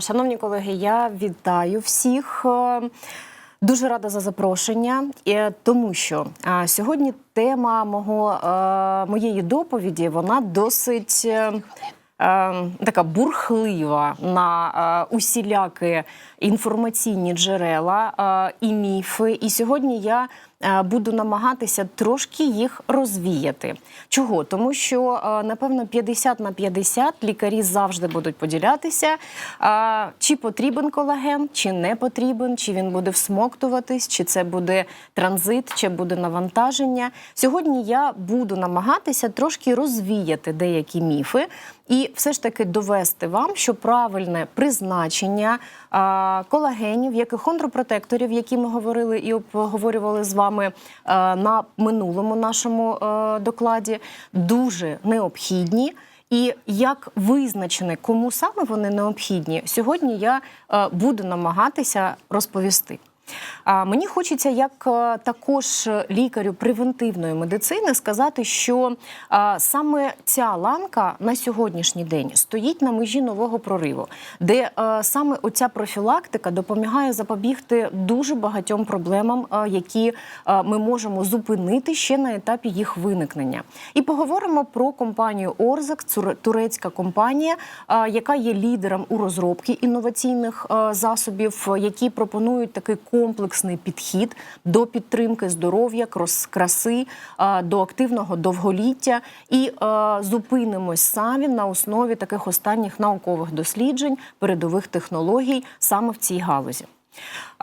Шановні колеги, я вітаю всіх. Е, Дуже рада за запрошення, е, тому що сьогодні тема мого, е, моєї доповіді вона досить така бурхлива на усілякі інформаційні джерела і міфи. І сьогодні я буду намагатися трошки їх розвіяти. Чого? Тому що е, напевно 50 на 50 лікарі завжди будуть поділятися, е, чи потрібен колаген, чи не потрібен, чи він буде всмоктуватись, чи це буде транзит, чи буде навантаження. Сьогодні я буду намагатися трошки розвіяти деякі міфи і все ж таки довести вам, що правильне призначення колагенів, як і хондропротекторів, які ми говорили і обговорювали з вами а, на минулому нашому е, докладі, дуже необхідні. І як визначене, кому саме вони необхідні, сьогодні я е, буду намагатися розповісти. А мені хочеться, як е, також лікарю превентивної медицини, сказати, що саме ця ланка на сьогоднішній день стоїть на межі нового прориву, де е, саме оця профілактика допомагає запобігти дуже багатьом проблемам, е, які е, ми можемо зупинити ще на етапі їх виникнення. І поговоримо про компанію Орзак, турецька компанія, е, яка є лідером у розробці інноваційних е, засобів, е, які пропонують такий комплексний підхід до підтримки здоров'я, краси, до активного довголіття. І зупинимось самі на основі таких останніх наукових досліджень, передових технологій саме в цій галузі.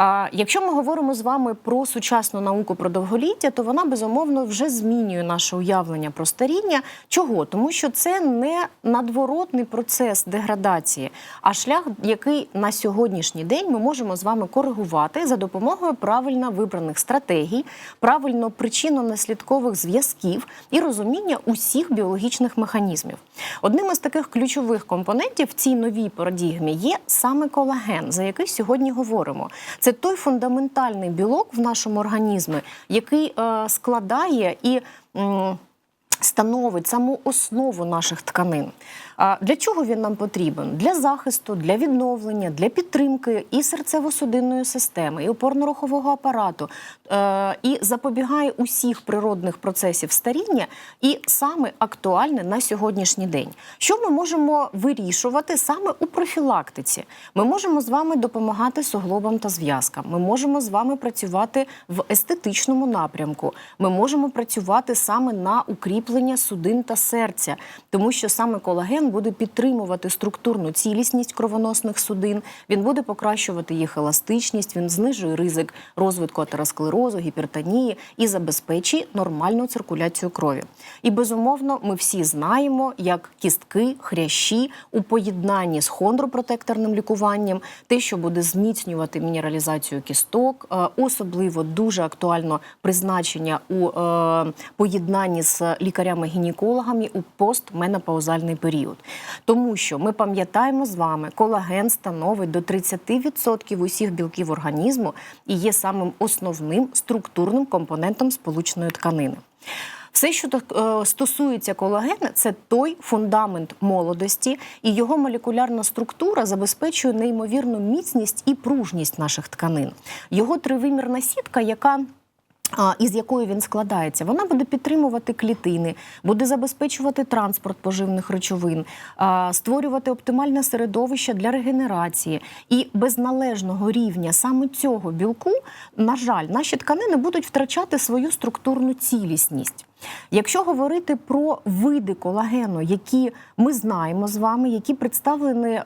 А якщо ми говоримо з вами про сучасну науку про довголіття, то вона безумовно вже змінює наше уявлення про старіння. Чого? Тому що це не надворотний процес деградації, а шлях, який на сьогоднішній день ми можемо з вами коригувати за допомогою правильно вибраних стратегій, правильно причинно-наслідкових зв'язків і розуміння усіх біологічних механізмів. Одним із таких ключових компонентів в цій новій парадігмі є саме колаген, за який сьогодні говоримо. Це той фундаментальний білок в нашому організмі, який е, складає і. Становить саму основу наших тканин. А для чого він нам потрібен? Для захисту, для відновлення, для підтримки і серцево-судинної системи, і опорно-рухового апарату, е, і запобігає усіх природних процесів старіння, і саме актуальне на сьогоднішній день. Що ми можемо вирішувати саме у профілактиці? Ми можемо з вами допомагати суглобам та зв'язкам. Ми можемо з вами працювати в естетичному напрямку. Ми можемо працювати саме на укріплення судин та серця, тому що саме колаген буде підтримувати структурну цілісність кровоносних судин. Він буде покращувати їх еластичність, він знижує ризик розвитку атеросклерозу, гіпертонії і забезпечує нормальну циркуляцію крові. І безумовно, ми всі знаємо, як кістки, хрящі у поєднанні з хондропротекторним лікуванням, те, що буде зміцнювати мінералізацію кісток, е, особливо дуже актуально призначення у е, поєднанні з лікарями-гінекологами у постменопаузальний період. Тому що ми пам'ятаємо з вами, колаген становить до 30% усіх білків організму і є самим основним структурним компонентом сполучної тканини. Все, що е, стосується колагена, це той фундамент молодості, і його молекулярна структура забезпечує неймовірну міцність і пружність наших тканин. Його тривимірна сітка, яка із якої він складається, вона буде підтримувати клітини, буде забезпечувати транспорт поживних речовин, створювати оптимальне середовище для регенерації. І без належного рівня саме цього білку, на жаль, наші тканини будуть втрачати свою структурну цілісність. Якщо говорити про види колагену, які ми знаємо з вами, які представлені е,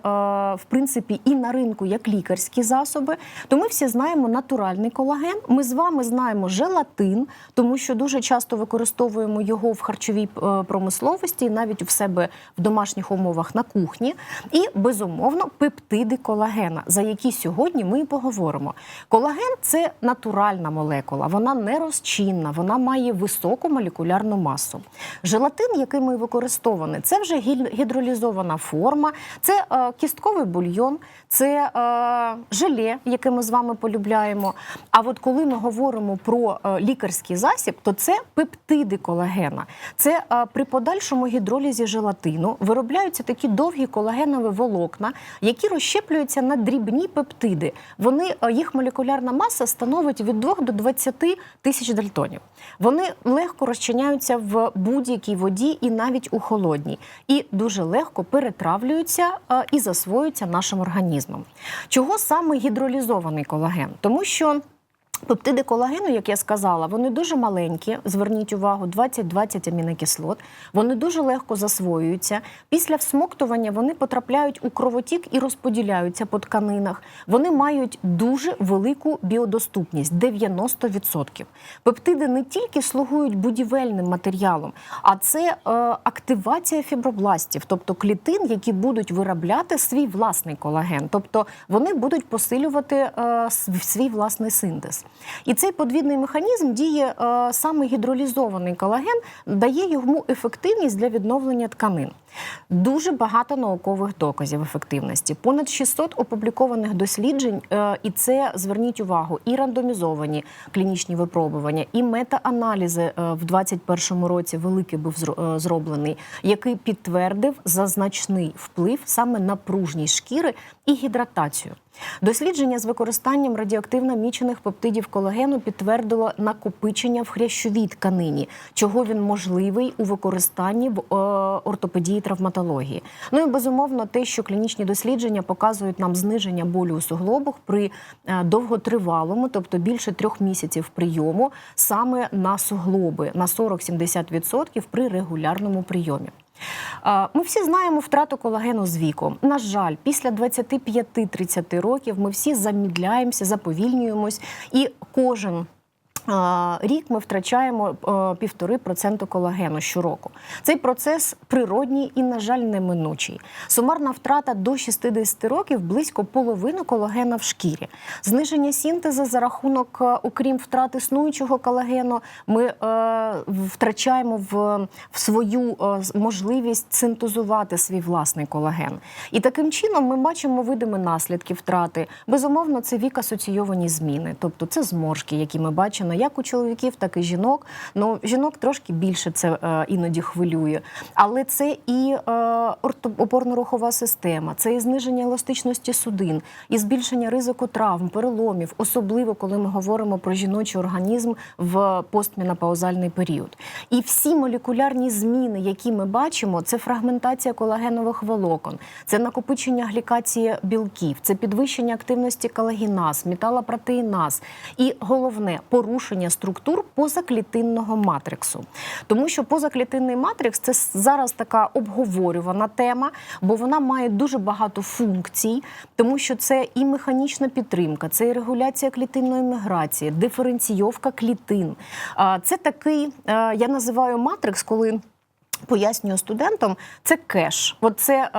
в принципі і на ринку як лікарські засоби, то ми всі знаємо натуральний колаген. Ми з вами знаємо желатин, тому що дуже часто використовуємо його в харчовій е, промисловості, навіть в себе в домашніх умовах на кухні. І безумовно пептиди колагена, за які сьогодні ми і поговоримо. Колаген це натуральна молекула, вона не розчинна, вона має високу молекулярну молекулярну масу. Желатин, який ми використовуємо, це вже гідролізована форма, це е, кістковий бульйон, це е, желе, яке ми з вами полюбляємо. А от коли ми говоримо про е, лікарський засіб, то це пептиди колагена. Це е, при подальшому гідролізі желатину виробляються такі довгі колагенові волокна, які розщеплюються на дрібні пептиди. Вони е, їх молекулярна маса становить від 2 до 20 тисяч дальтонів. Вони легко розчиняються в будь-якій воді і навіть у холодній, і дуже легко перетравлюються е, і засвоюються нашим організмом. Чого саме гідролізований колаген? Тому що Пептиди колагену, як я сказала, вони дуже маленькі. Зверніть увагу, 20-20 амінокислот. Вони дуже легко засвоюються. Після всмоктування вони потрапляють у кровотік і розподіляються по тканинах. Вони мають дуже велику біодоступність 90%. Пептиди не тільки слугують будівельним матеріалом, а це е, активація фібробластів, тобто клітин, які будуть виробляти свій власний колаген. Тобто вони будуть посилювати е, свій власний синтез. І цей подвійний механізм діє е, саме гідролізований колаген, дає йому ефективність для відновлення тканин. Дуже багато наукових доказів ефективності. Понад 600 опублікованих досліджень, е, і це зверніть увагу, і рандомізовані клінічні випробування, і мета-аналізи е, в 2021 році великий був е, зроблений, який підтвердив зазначний вплив саме на пружність шкіри і гідратацію. Дослідження з використанням радіоактивно мічених пептидів колагену підтвердило накопичення в хрящовій тканині, чого він можливий у використанні в ортопедії травматології. Ну і безумовно, те, що клінічні дослідження показують нам зниження болю у суглобах при е, довготривалому, тобто більше трьох місяців прийому, саме на суглоби на 40-70% при регулярному прийомі. Е, Ми всі знаємо втрату колагену з віком. На жаль, після 25-30 років ми всі замідляємося, заповільнюємось, і кожен. Рік ми втрачаємо е, півтори проценту колагену щороку. Цей процес природній і, на жаль, неминучий. Сумарна втрата до 60 років близько половини колагена в шкірі. Зниження синтезу за рахунок, е, окрім втрати існуючого колагену, ми е, втрачаємо в, в свою е, можливість синтезувати свій власний колаген. І таким чином ми бачимо видими наслідки втрати. Безумовно, це вік асоційовані зміни, тобто це зморшки, які ми бачимо як у чоловіків, так і жінок. Ну жінок трошки більше це е, іноді хвилює, але це і е, опорно-рухова система, це і зниження еластичності судин, і збільшення ризику травм, переломів, особливо коли ми говоримо про жіночий організм в постменопаузальний період. І всі молекулярні зміни, які ми бачимо, це фрагментація колагенових волокон, це накопичення глікації білків, це підвищення активності колагіназ, металопротеїназ і головне порушення структур позаклітинного матриксу. Тому що позаклітинний матрикс це зараз така обговорювана тема, бо вона має дуже багато функцій, тому що це і механічна підтримка, це і регуляція клітинної міграції, диференційовка клітин. Це такий, е, я називаю матрикс, коли. Пояснюю студентам, це кеш. От це е,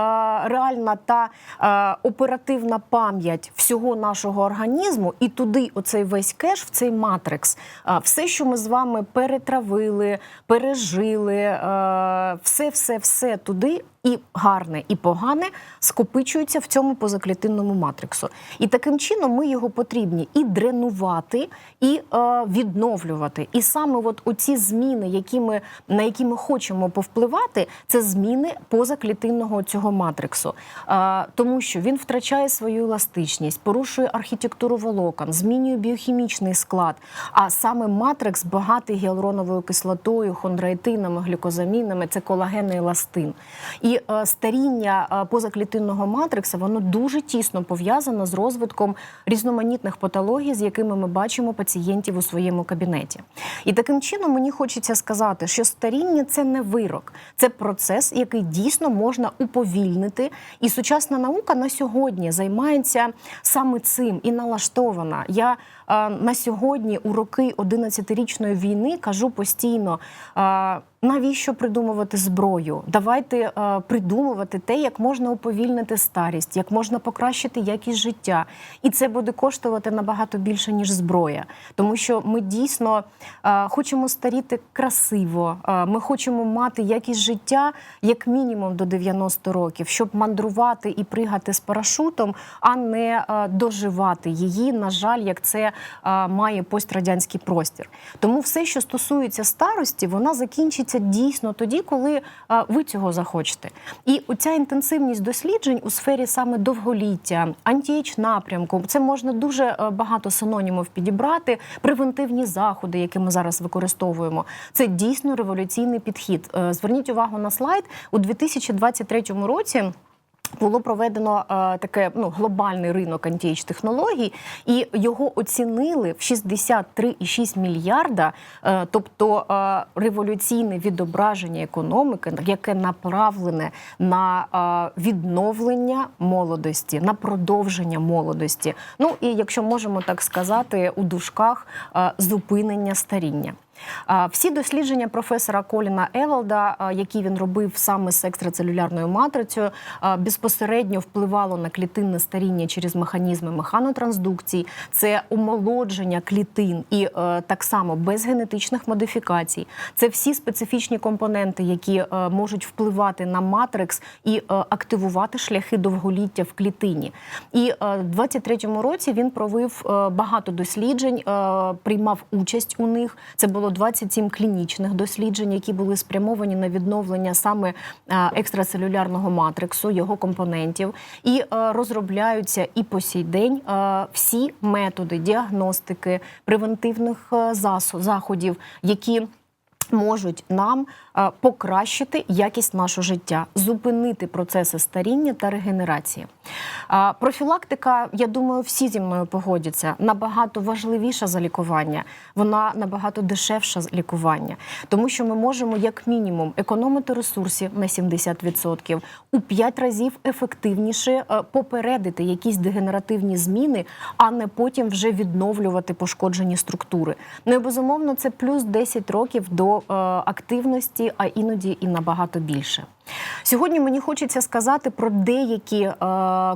реальна та е, оперативна пам'ять всього нашого організму, і туди оцей весь кеш, в цей матрикс, е, все, що ми з вами перетравили, пережили, е, все, все, все туди. І гарне, і погане скопичуються в цьому позаклітинному матриксу. І таким чином ми його потрібні і дренувати, і е, відновлювати. І саме от оці зміни, які ми, на які ми хочемо повпливати, це зміни позаклітинного цього матриксу. Е, тому що він втрачає свою еластичність, порушує архітектуру волокон, змінює біохімічний склад. А саме матрикс багатий гіалуроновою кислотою, хондроїтинами, глюкозамінами це колаген і еластин. І е, старіння е, позаклітинного матрикса воно дуже тісно пов'язано з розвитком різноманітних патологій, з якими ми бачимо пацієнтів у своєму кабінеті. І таким чином мені хочеться сказати, що старіння це не вирок, це процес, який дійсно можна уповільнити. І сучасна наука на сьогодні займається саме цим і налаштована. Я е, на сьогодні, у роки 11-річної війни, кажу постійно. Навіщо придумувати зброю? Давайте е, придумувати те, як можна уповільнити старість, як можна покращити якість життя, і це буде коштувати набагато більше ніж зброя, тому що ми дійсно е, хочемо старіти красиво. е, ми хочемо мати якість життя як мінімум до 90 років, щоб мандрувати і пригати з парашутом, а не е, доживати її. На жаль, як це е, має пострадянський простір. Тому все, що стосується старості, вона закінчиться дійсно тоді, коли ви цього захочете. І оця інтенсивність досліджень у сфері саме довголіття, антієч напрямку, це можна дуже е, багато синонімів підібрати. Превентивні заходи, які ми зараз використовуємо, це дійсно революційний підхід. Е, Зверніть увагу на слайд у 2023 році. Було проведено е, таке ну глобальний ринок антієч технологій, і його оцінили в 63,6 мільярда, е, тобто е, революційне відображення економіки, яке направлене на е, відновлення молодості, на продовження молодості. Ну і якщо можемо так сказати, у дужках е, зупинення старіння. Всі дослідження професора Коліна Евелда, які він робив саме з екстрацелюлярною матрицею, безпосередньо впливало на клітинне старіння через механізми механотрансдукції, це омолодження клітин і е, так само без генетичних модифікацій. Це всі специфічні компоненти, які е, можуть впливати на матрикс і е, активувати шляхи довголіття в клітині. І в 23-му році він провів багато досліджень, приймав участь у них. Це було 27 клінічних досліджень, які були спрямовані на відновлення саме екстрацелюлярного матриксу, його компонентів, і е, розробляються і по сій день е, всі методи діагностики, превентивних е, заходів, які можуть нам е, покращити якість нашого життя, зупинити процеси старіння та регенерації. А, Профілактика, я думаю, всі зі мною погодяться, набагато важливіша за лікування. Вона набагато дешевша за лікування, тому що ми можемо як мінімум економити ресурсів на 70%, у 5 разів ефективніше е, попередити якісь дегенеративні зміни, а не потім вже відновлювати пошкоджені структури. Ну і безумовно, це плюс 10 років до е, активності, а іноді і набагато більше. Сьогодні мені хочеться сказати про деякі е,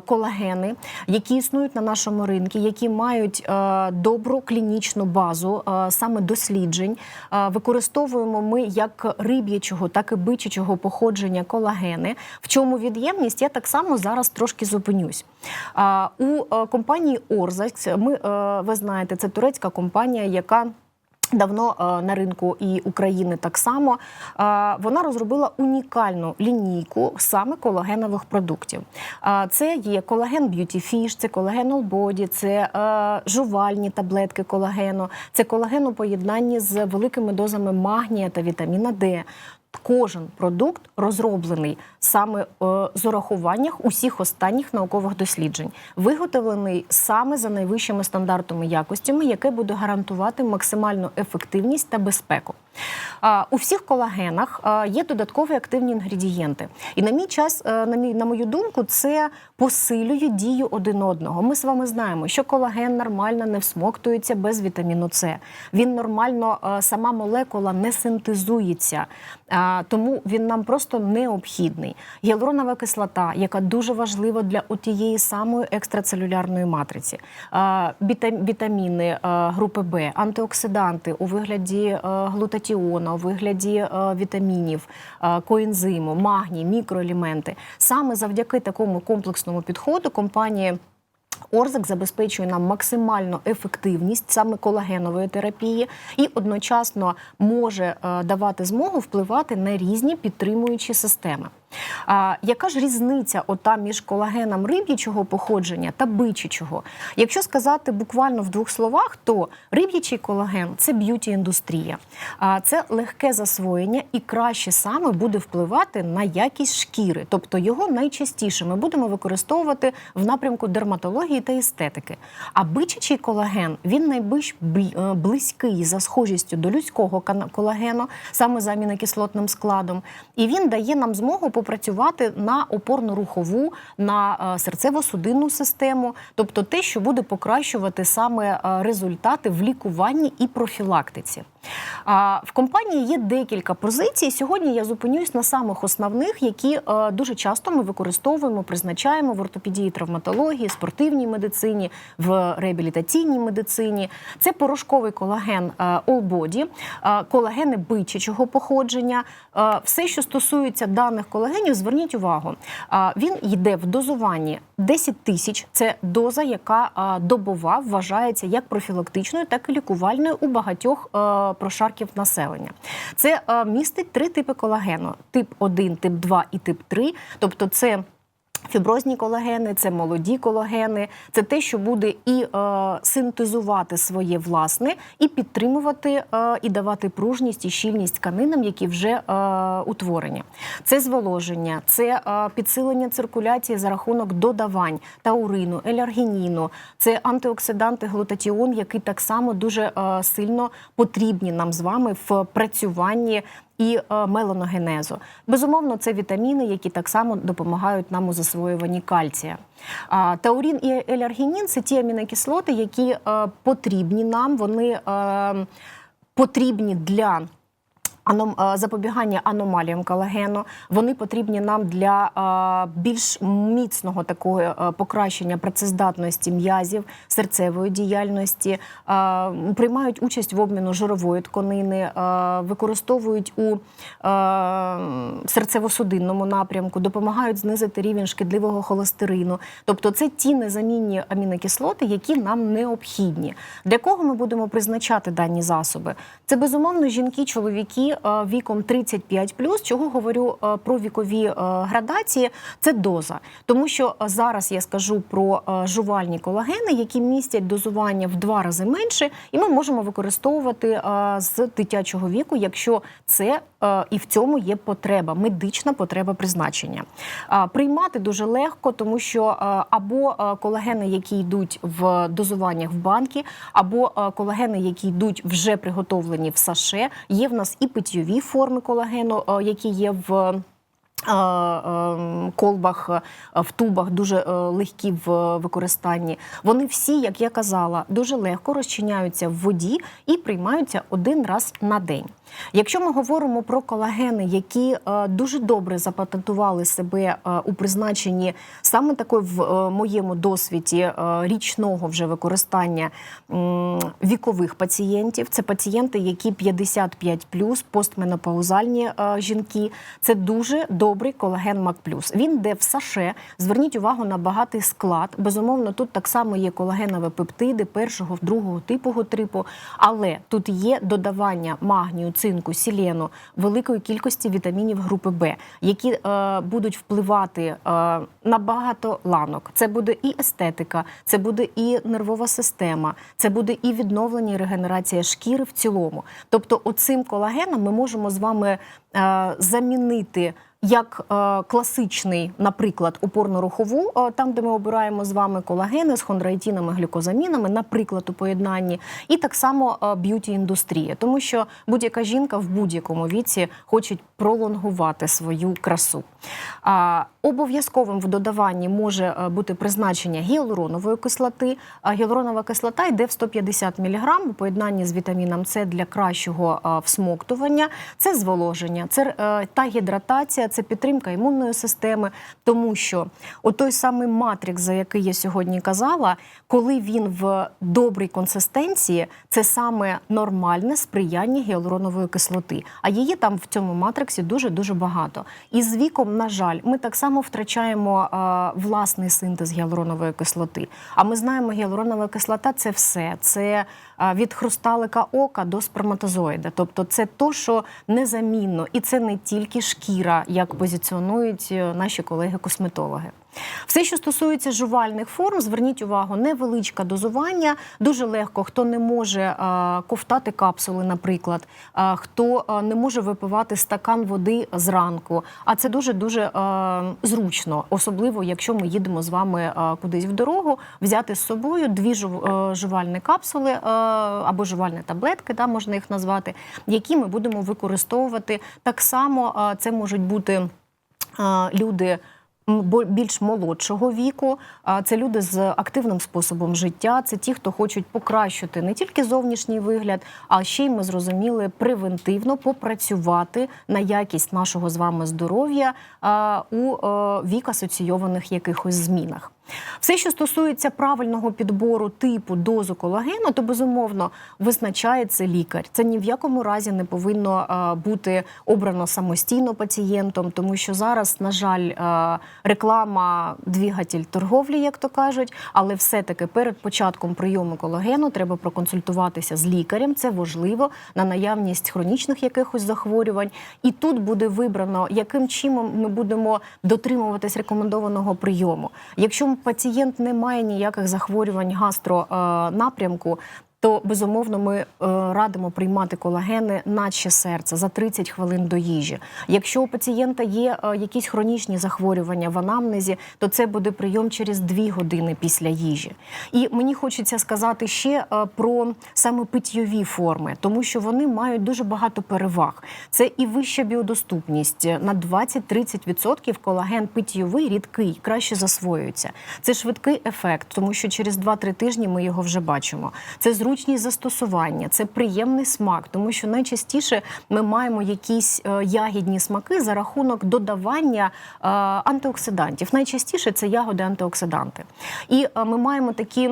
колагени, які існують на нашому ринку, які мають е, добру клінічну базу, саме досліджень. Використовуємо ми як риб'ячого, так і бичачого походження колагени. В чому від'ємність? Я так само зараз трошки зупинюсь. У компанії Орзакс, ми ви знаєте, це турецька компанія, яка Давно е, на ринку і України так само Е, вона розробила унікальну лінійку саме колагенових продуктів. Е, Це є колаген Beauty Fish, це колаген All Body, це жувальні таблетки колагену, це колаген у поєднанні з великими дозами магнія та вітаміна Д. Кожен продукт розроблений саме е, з урахуванням усіх останніх наукових досліджень, виготовлений саме за найвищими стандартами якостями, яке буде гарантувати максимальну ефективність та безпеку. У всіх колагенах є додаткові активні інгредієнти, і на мій час, е, на мою думку, це посилює дію один одного. Ми з вами знаємо, що колаген нормально не всмоктується без вітаміну С. Він нормально е, сама молекула не синтезується, тому він нам просто необхідний. Гіалуронова кислота, яка дуже важлива для тієї самої екстрацелюлярної матриці, вітаміни е, групи Б, антиоксиданти у вигляді е, глутатіону, у вигляді е, вітамінів, е, коензиму, магній, мікроелементи. Саме завдяки такому комплексному підходу компанія. Орзик забезпечує нам максимальну ефективність саме колагенової терапії і одночасно може е, давати змогу впливати на різні підтримуючі системи. А, яка ж різниця ота між колагеном риб'ячого походження та бичачого? Якщо сказати буквально в двох словах, то риб'ячий колаген це б'юті-індустрія, це легке засвоєння і краще саме буде впливати на якість шкіри, тобто його найчастіше ми будемо використовувати в напрямку дерматології та естетики. А бичачий колаген він найбільш е, близький за схожістю до людського колагену, саме за амінокислотним складом, і він дає нам змогу попрацювати на опорно-рухову, на е, серцево-судинну систему, тобто те, що буде покращувати саме е, результати в лікуванні і профілактиці. В компанії є декілька позицій. Сьогодні я зупинюсь на самих основних, які е, дуже часто ми використовуємо, призначаємо в ортопедії, травматології, спортивній медицині, в реабілітаційній медицині. Це порошковий колаген е, All Body, е, колагени бичачого походження. Все, що стосується даних колагенів, зверніть увагу. Він йде в дозуванні 10 тисяч. Це доза, яка добова вважається як профілактичною, так і лікувальною у багатьох прошарків населення. Це е, містить три типи колагену: тип 1, тип 2 і тип 3. Тобто, це Фіброзні колагени, це молоді колагени, це те, що буде і е, синтезувати своє власне, і підтримувати е, і давати пружність і щільність тканинам, які вже е, утворені. Це зволоження, це е, підсилення циркуляції за рахунок додавань таурину, еляргініну, це антиоксиданти глутатіон, які так само дуже е, сильно потрібні нам з вами в працюванні і е, меланогенезу. Безумовно, це вітаміни, які так само допомагають нам у засвоюванні кальція. Таурін і елергінін це ті амінокислоти, які е, потрібні нам. Вони е, потрібні для. Е, Запобігання аномаліям колагену вони потрібні нам для е, більш міцного такого е, покращення працездатності м'язів, серцевої діяльності, приймають участь в обміну жирової тканини, використовують у серцево-судинному напрямку, допомагають знизити рівень шкідливого холестерину. Тобто, це ті незамінні амінокислоти, які нам необхідні. Для кого ми будемо призначати дані засоби? Це безумовно жінки, чоловіки е, віком 35+, чого говорю е, про вікові е, градації, це доза. Тому що зараз я скажу про жувальні колагени, які містять дозування в два рази менше, і ми можемо використовувати з дитячого віку, якщо це і в цьому є потреба, медична потреба призначення. Приймати дуже легко, тому що е, або е, колагени, які йдуть в дозуваннях в банки, або е, колагени, які йдуть вже приготовлені в саше. Є в нас і питьові форми колагену, е, які є в. е, е, Колбах е, в тубах дуже е, легкі в використанні. Вони всі, як я казала, дуже легко розчиняються в воді і приймаються один раз на день. Якщо ми говоримо про колагени, які е, дуже добре запатентували себе е, у призначенні саме такої в е, моєму досвіді річного вже використання вікових пацієнтів, це пацієнти, які 55+, постменопаузальні е, жінки. Це дуже добрий колаген МАК+. Плюс. Він йде в саше. Зверніть увагу на багатий склад. Безумовно, тут так само є колагенові пептиди першого, другого типу типу, але тут є додавання магнію, цинку, сілену, великої кількості вітамінів групи Б, які е, будуть впливати е, на багато ланок. Це буде і естетика, це буде і нервова система, це буде і відновлення і регенерація шкіри в цілому. Тобто, оцим колагеном ми можемо з вами е, замінити. Як е, класичний, наприклад, опорно-рухову, е, там, де ми обираємо з вами колагени з хондроїтінами, глюкозамінами, наприклад, у поєднанні, і так само е, б'юті-індустрія, тому що будь-яка жінка в будь-якому віці хоче пролонгувати свою красу. А, обов'язковим в додаванні може е, бути призначення гіалуронової кислоти. Гіалуронова кислота йде в 150 мг у поєднанні з вітаміном С для кращого е, всмоктування. Це зволоження, це е, та гідратація, це підтримка імунної системи, тому що отой самий матрикс, за який я сьогодні казала, коли він в добрій консистенції, це саме нормальне сприяння гіалуронової кислоти. А її там в цьому матриксі дуже дуже багато. І з віком, на жаль, ми так само втрачаємо а, власний синтез гіалуронової кислоти. А ми знаємо, гіалуронова кислота це все. Це від хрусталика ока до сперматозоїда. Тобто, це то, що незамінно, і це не тільки шкіра, як позиціонують е, наші колеги-косметологи. Все, що стосується жувальних форм, зверніть увагу, невеличке дозування, дуже легко. Хто не може е, ковтати капсули, наприклад, е, хто е, не може випивати стакан води зранку. А це дуже дуже зручно, особливо якщо ми їдемо з вами кудись в дорогу, взяти з собою дві жув- жувальні капсули або жувальні таблетки, да, можна їх назвати, які ми будемо використовувати. Так само це можуть бути люди більш молодшого віку. Це люди з активним способом життя. Це ті, хто хочуть покращити не тільки зовнішній вигляд, а ще й ми зрозуміли превентивно попрацювати на якість нашого з вами здоров'я у е, вік асоційованих якихось змінах. Все, що стосується правильного підбору типу дозу колагену, то безумовно визначає це лікар. Це ні в якому разі не повинно е, бути обрано самостійно пацієнтом, тому що зараз, на жаль, е, реклама двигатель торговлі, як то кажуть, але все-таки перед початком прийому колагену треба проконсультуватися з лікарем. Це важливо на наявність хронічних якихось захворювань. І тут буде вибрано, яким чином ми будемо дотримуватись рекомендованого прийому. Якщо пацієнт не має ніяких захворювань гастронапрямку, то безумовно ми е, радимо приймати колагени наче серця за 30 хвилин до їжі. Якщо у пацієнта є е, якісь хронічні захворювання в анамнезі, то це буде прийом через 2 години після їжі. І мені хочеться сказати ще е, про саме питйові форми, тому що вони мають дуже багато переваг. Це і вища біодоступність на 20-30% колаген питйовий рідкий, краще засвоюється. Це швидкий ефект, тому що через 2-3 тижні ми його вже бачимо. Це зручність застосування, це приємний смак, тому що найчастіше ми маємо якісь е, ягідні смаки за рахунок додавання е, антиоксидантів. Найчастіше це ягоди антиоксиданти. І е, ми маємо такі.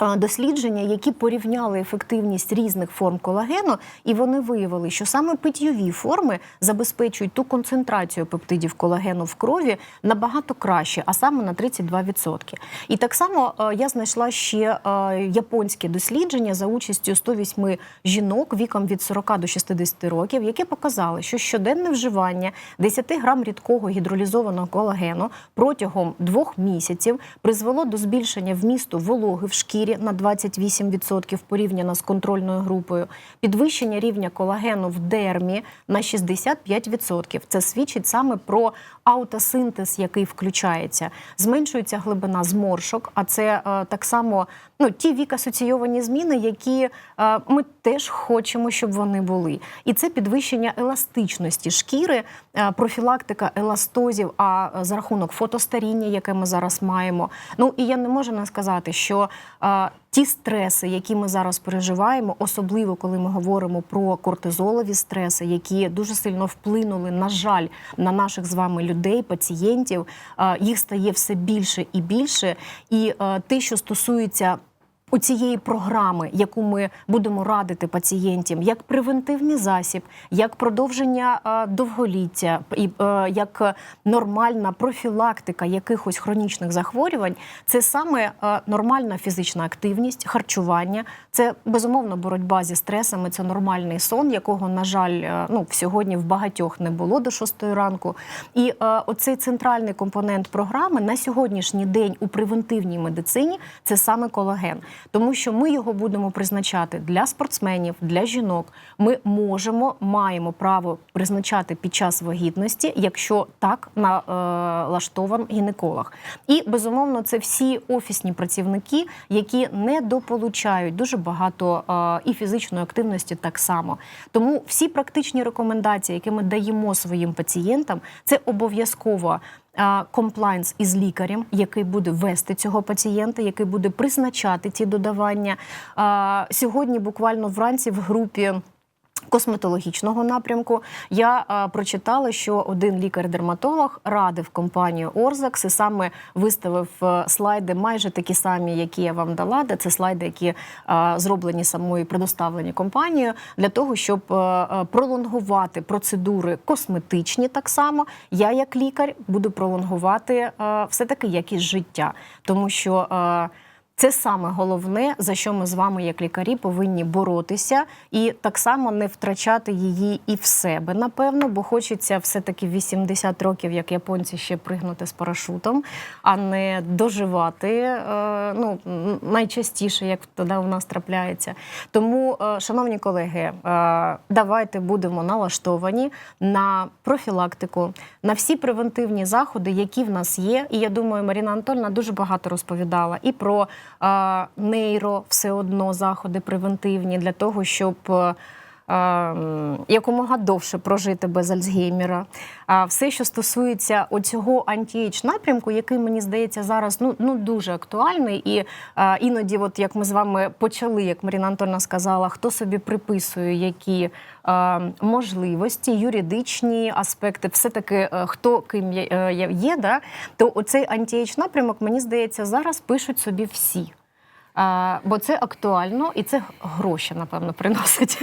Дослідження, які порівняли ефективність різних форм колагену, і вони виявили, що саме питйові форми забезпечують ту концентрацію пептидів колагену в крові набагато краще, а саме на 32%. І так само е, я знайшла ще е, японське дослідження за участю 108 жінок віком від 40 до 60 років, яке показало, що щоденне вживання 10 грам рідкого гідролізованого колагену протягом двох місяців призвело до збільшення вмісту вологи в шкірі на 28% порівняно з контрольною групою, підвищення рівня колагену в дермі на 65%. Це свідчить саме про аутосинтез, який включається. Зменшується глибина зморшок, а це е, так само ну, ті вік-асоційовані зміни, які е, ми теж хочемо, щоб вони були. І це підвищення еластичності шкіри, е, профілактика еластозів, а е, за рахунок фотостаріння, яке ми зараз маємо. Ну і я не можу не сказати, що е, ті стреси, які ми зараз переживаємо, особливо коли ми говоримо про кортизолові стреси, які дуже сильно вплинули, на жаль, на наших з вами людей, пацієнтів, е, їх стає все більше і більше. І е, те, що стосується у цієї програми, яку ми будемо радити пацієнтам, як превентивний засіб, як продовження е, довголіття, і е, як нормальна профілактика якихось хронічних захворювань, це саме е, нормальна фізична активність, харчування, це безумовно боротьба зі стресами, це нормальний сон, якого на жаль, ну сьогодні в багатьох не було до шостої ранку. І оцей центральний компонент програми на сьогоднішній день у превентивній медицині це саме колаген тому що ми його будемо призначати для спортсменів, для жінок. Ми можемо, маємо право призначати під час вагітності, якщо так налаштован гінеколог. І безумовно, це всі офісні працівники, які недополучають дуже багато е, і фізичної активності так само. Тому всі практичні рекомендації, які ми даємо своїм пацієнтам, це обов'язково комплайнс із лікарем, який буде вести цього пацієнта, який буде призначати ці додавання. Сьогодні буквально вранці в групі. Косметологічного напрямку я а, прочитала, що один лікар-дерматолог радив компанію Орзакс і саме виставив слайди, майже такі самі, які я вам дала, де це слайди, які а, зроблені самою предоставлені компанією, для того, щоб а, пролонгувати процедури косметичні. Так само я, як лікар, буду пролонгувати а, все таки якість життя, тому що. А, це саме головне, за що ми з вами, як лікарі, повинні боротися і так само не втрачати її і в себе, напевно, бо хочеться все-таки 80 років, як японці, ще пригнути з парашутом, а не доживати. е, Ну найчастіше, як тоді у нас трапляється. Тому, е, шановні колеги, е, давайте будемо налаштовані на профілактику, на всі превентивні заходи, які в нас є. І я думаю, Маріна Анатольовна дуже багато розповідала і про нейро все одно заходи превентивні для того, щоб е, якомога довше прожити без Альцгеймера. А все, що стосується оцього анті-ейдж напрямку, який мені здається зараз ну, ну дуже актуальний, і е, іноді, от як ми з вами почали, як Маріна Антонівна сказала, хто собі приписує які е, можливості, юридичні аспекти, все таки е, хто ким є, е, є- да, то оцей анті-ейдж напрямок, мені здається, зараз пишуть собі всі. А, бо це актуально і це гроші, напевно, приносить.